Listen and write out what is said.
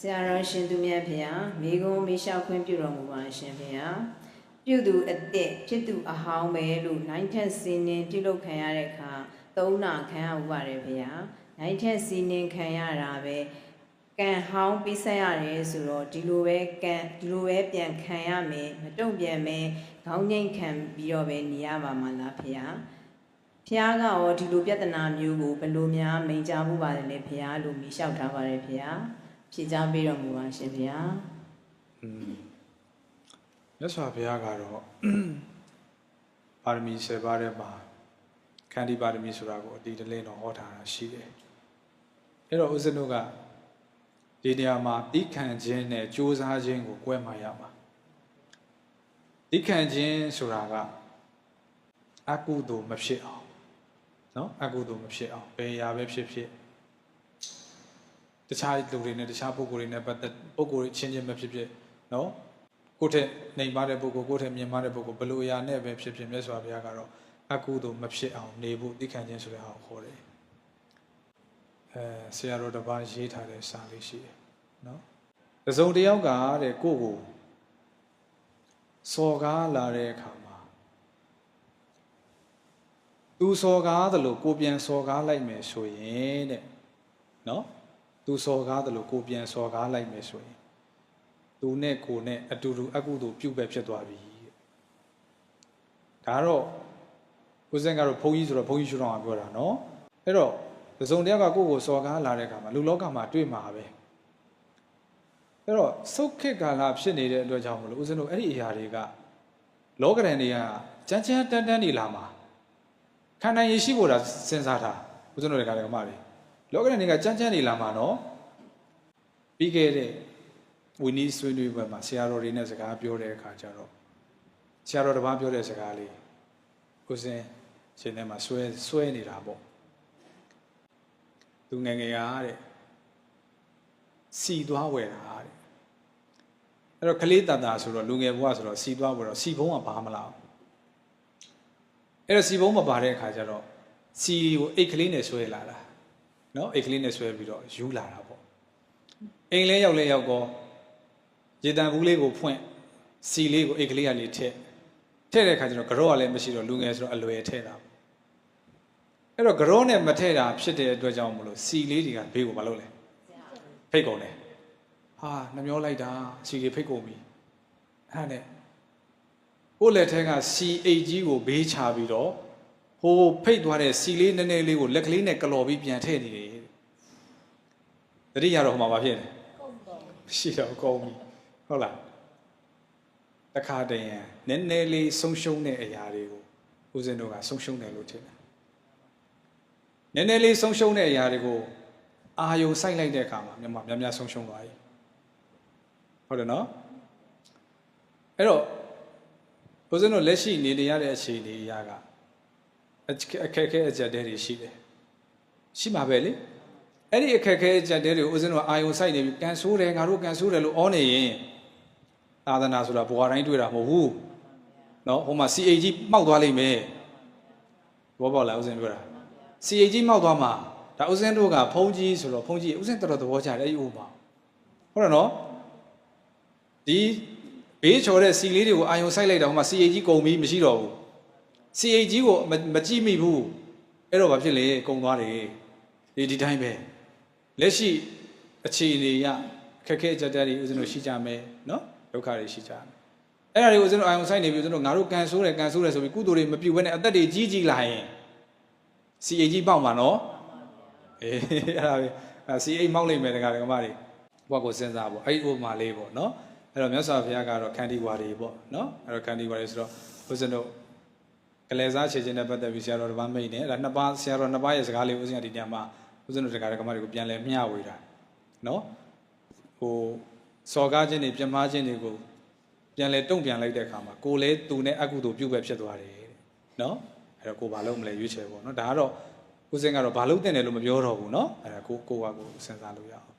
ဆရာတော်ရှင်သူမြတ်ဖေဟာမိဂုံးမိလျှောက်ခွင့်ပြုတော်မူပါရှင်ဖေဟာပြုသူအသက်ဖြစ်သူအဟောင်းပဲလို့နိုင်ထက်စီနင်းပြုလုပ်ခံရတဲ့အခါသုံးနာခံရဥပါတယ်ဖေဟာနိုင်ထက်စီနင်းခံရတာပဲကံဟောင်းပြီးဆက်ရတယ်ဆိုတော့ဒီလိုပဲကံဒီလိုပဲပြန်ခံရမယ်မတုံ့ပြန်မယ်ခေါင်းငိမ့်ခံပြီးတော့ပဲနေရပါမှာလားဖေဟာဖះကရောဒီလိုပြဿနာမျိုးကိုဘယ်လိုများမိန်ကြားမှုပါတယ်လဲဖះလို့မိလျှောက်ထားပါတယ်ဖះ ဖြေကြားပေးတော်မူပါရှင်ဘုရားอืมမြတ်စွာဘုရားကတော့ပါရမီ7ပါးထဲမှာခန္တီပါရမီဆိုတာကိုအတိတလင်းတော်ဟောထားတာရှိတယ်အဲ့တော့ဦးဇနုကဒီနေရာမှာတိခံခြင်းနဲ့ကြိုးစားခြင်းကို꿰မှရမှာတိခံခြင်းဆိုတာကအကုသို့မဖြစ်အောင်နော်အကုသို့မဖြစ်အောင်ဘယ်ရာပဲဖြစ်ဖြစ် တခြားလူတွေနဲ့တခြားပုဂ္ဂိုလ်တွေနဲ့ပတ်သက်ပုဂ္ဂိုလ်တွေချင်းချင်းပဲဖြစ်ဖြစ်နော်ကိုယ့်ထက်နှိမ်ပါတဲ့ပုဂ္ဂိုလ်ကိုယ့်ထက်မြင့်မားတဲ့ပုဂ္ဂိုလ်ဘယ်လိုအရာနဲ့ပဲဖြစ်ဖြစ်မြတ်စွာဘုရားကတော့အကုသို့မဖြစ်အောင်နေဖို့သိခံခြင်းဆိုတဲ့ဟာကိုခေါ်တယ်အဲဆရာတော်တစ်ပါးရေးထားတဲ့စာလေးရှိတယ်နော်တစုံတစ်ယောက်ကတဲ့ကိုယ့်ကိုစော်ကားလာတဲ့အခါမှာသူစော်ကားတယ်လို့ကိုယ်ပြန်စော်ကားလိုက်မယ်ဆိုရင်တဲ့နော် သူစော်ကားတယ်လို့ကိုပြန်စော်ကားလိုက်မယ်ဆိုရင်သူနဲ့ကိုနဲ့အတူတူအကုသို့ပြုတ်ပဲဖြစ်သွားပြီတဲ့ဒါတော့ကိုစင်ကတော့ဘုန်းကြီးဆိုတော့ဘုန်းကြီးရှုထောင့်ကပြောတာနော်အဲ့တော့ပစုံတယောက်ကကိုယ့်ကိုစော်ကားလာတဲ့အခါမှာလူလောကမှာတွေ့မှာပဲအဲ့တော့စုတ်ခေတ်ကာလဖြစ်နေတဲ့အတွက်ကြောင့်မလို့ဦးဇင်းတို့အဲ့ဒီအရာတွေကလောကရန်တွေကကြမ်းကြမ်းတန်းတန်းနေလာမှာခန္ဓာရည်ရှိဖို့ဒါစဉ်းစားတာဦးဇင်းတို့တွေကလည်းမတွေ လောကရန်တွေကကြမ်းကြမ်းနေလာမှာနော်ပြီးခဲ့တဲ့ဝီနီးဆွေးနွေးပွဲမှာဆရာတော်တွေနဲ့စကားပြောတဲ့အခါကျတော့ဆရာတော်တစ်ပါးပြောတဲ့စကားလေးကိုစင်ရှင်ထဲမှာဆွဲဆွဲနေတာပေါ့သူငယ်ငယ်ရတဲ့စီသွားဝယ်တာတဲ့အဲ့တော့ကလေးတန်တာဆိုတော့လူငယ်ဘဝဆိုတော့စီသွားဝယ်တော့စီဘုံကဘာမလားအဲ့တော့စီဘုံမပါတဲ့အခါကျတော့စီကိုအိတ်ကလေးနဲ့ဆွဲလာတာ နော်အိတ်ကလေးနဲ့ဆွဲပြီးတော့ယူလာတာပေါ့အိမ်လဲရောက်လဲရောက်ကောရေတံဘူးလေးကိုဖွင့်စီလေးကိုအိတ်ကလေးကနေထည့်ထည့်တဲ့အခါကျတော့ကြော့ကလည်းမရှိတော့လူငယ်ဆိုတော့အလွယ်ထည့်တာပေါ့အဲ့တော့ကြော့နဲ့မထည့်တာဖြစ်တဲ့အတွက်ကြောင့်မလို့စီလေးတွေကဘေးကိုမလုပ်လဲဖိတ်ကုန်တယ်ဟာနှမျောလိုက်တာစီလေးဖိတ်ကုန်ပြီအဲ့ဒါနဲ့ကိုယ့်လက်ထဲကစီအိတ်ကြီးကိုဘေးချပြီးတော့ဟို ဖိတ်သွားတဲ့စီလေးနည်းနည်းလေးကိုလက်ကလေးနဲ့ကလော်ပြီးပြန်ထည့်နေတယ်တတိယတော့ဟိုမှာမဖြစ်နေရှိတော့ကောင်းပြီဟုတ်လားတခါတည်းရန်နည်းနည်းလေးဆုံးရှုံးတဲ့အရာတွေကိုဦးဇင်းတို့ကဆုံးရှုံးတယ်လို့ထင်တယ်နည်းနည်းလေးဆုံးရှုံးတဲ့အရာတွေကိုအာယုံစိုက်လိုက်တဲ့အခါမှာမြန်မာများများဆုံးရှုံးသွားပြီဟုတ်တယ်နော်အဲ့တော့ဦးဇင်းတို့လက်ရှိနေနေရတဲ့အခြေအနေအရာက အခက်အခဲအကြက်တဲတွေရှိတယ်ရှိမှာပဲလေအဲ့ဒီအခက်အခဲအကြက်တဲတွေကိုဦးဇင်းတို့အာယုံဆိုင်နေပြီးကန်ဆိုးတယ်ငါတို့ကန်ဆိုးတယ်လို့ဩနေရင်သာသနာဆိုတာဘဝတိုင်းတွေ့တာမဟုတ်ဘူးနော်ဟိုမှာ CAG မောက်သွားလိမ့်မယ်ဘောပေါက်လားဦးဇင်းပြောတာ CAG မောက်သွားမှာဒါဦးဇင်းတို့ကဖုန်းကြီးဆိုတော့ဖုန်းကြီးဦးဇင်းတော်တော်သဘောကျတယ်အဲ့ဒီဥပမာဟုတ်တယ်နော်ဒီဘေးချော်တဲ့စီလေးတွေကိုအာယုံဆိုင်လိုက်တော့ဟိုမှာ CAG ကုန်ပြီမရှိတော့ဘူး CH ကြီးကိုမမကြည့်မိဘူးအဲ့တော့ဘာဖြစ်လဲကုံသွားတယ်ဒီဒီတိုင်းပဲလက်ရှိအခြေအနေရခက်ခဲကြက်တက်တွေဦးဇင်းတို့ရှိကြမယ်နော်ဒုက္ခတွေရှိကြမယ်အဲ့ဒါတွေကိုဦးဇင်းတို့အာယုံဆိုင်နေပြီဦးဇင်းတို့ငါတို့ကန်ဆိုးတယ်ကန်ဆိုးတယ်ဆိုပြီးကုသိုလ်တွေမပြုတ်ဘဲနဲ့အသက်တွေကြီးကြီးလာရင် CH ကြီးပေါက်မှာနော်အေးအဲ့ဒါပဲအဲ CH မောက်လိုက်မယ်တခါတခါမတွေဘဝကိုစဉ်းစားပေါ့အဲ့ဒီဥပမာလေးပေါ့နော်အဲ့တော့မြတ်စွာဘုရားကတော့ခန္တီဝါတွေပေါ့နော်အဲ့တော့ခန္တီဝါတွေဆိုတော့ဦးဇင်းတို့ ကလေးစားခြေချင်းနဲ့ပတ်သက်ပြီးဆရာတော်တစ်ပါးမိတ်နေအဲ့ဒါနှစ်ပါးဆရာတော်နှစ်ပါးရဲ့စကားလေးဦးဇင်းကဒီညမှာဦးဇင်းတို့တရားဓမ္မတွေကိုပြန်လဲမျှဝေတာနော်ဟိုစော်ကားခြင်းတွေပြမားခြင်းတွေကိုပြန်လဲတုံ့ပြန်လိုက်တဲ့အခါမှာကိုယ်လဲသူနဲ့အကုသိုလ်ပြုတ်ပဲဖြစ်သွားတယ်တဲ့နော်အဲ့တော့ကိုဘာလို့မလဲရွေးချယ်ပေါ့နော်ဒါကတော့ဦးဇင်းကတော့ဘာလို့တင်တယ်လို့မပြောတော့ဘူးနော်အဲ့ဒါကိုကိုကကိုစဉ်းစားလို့ရအောင်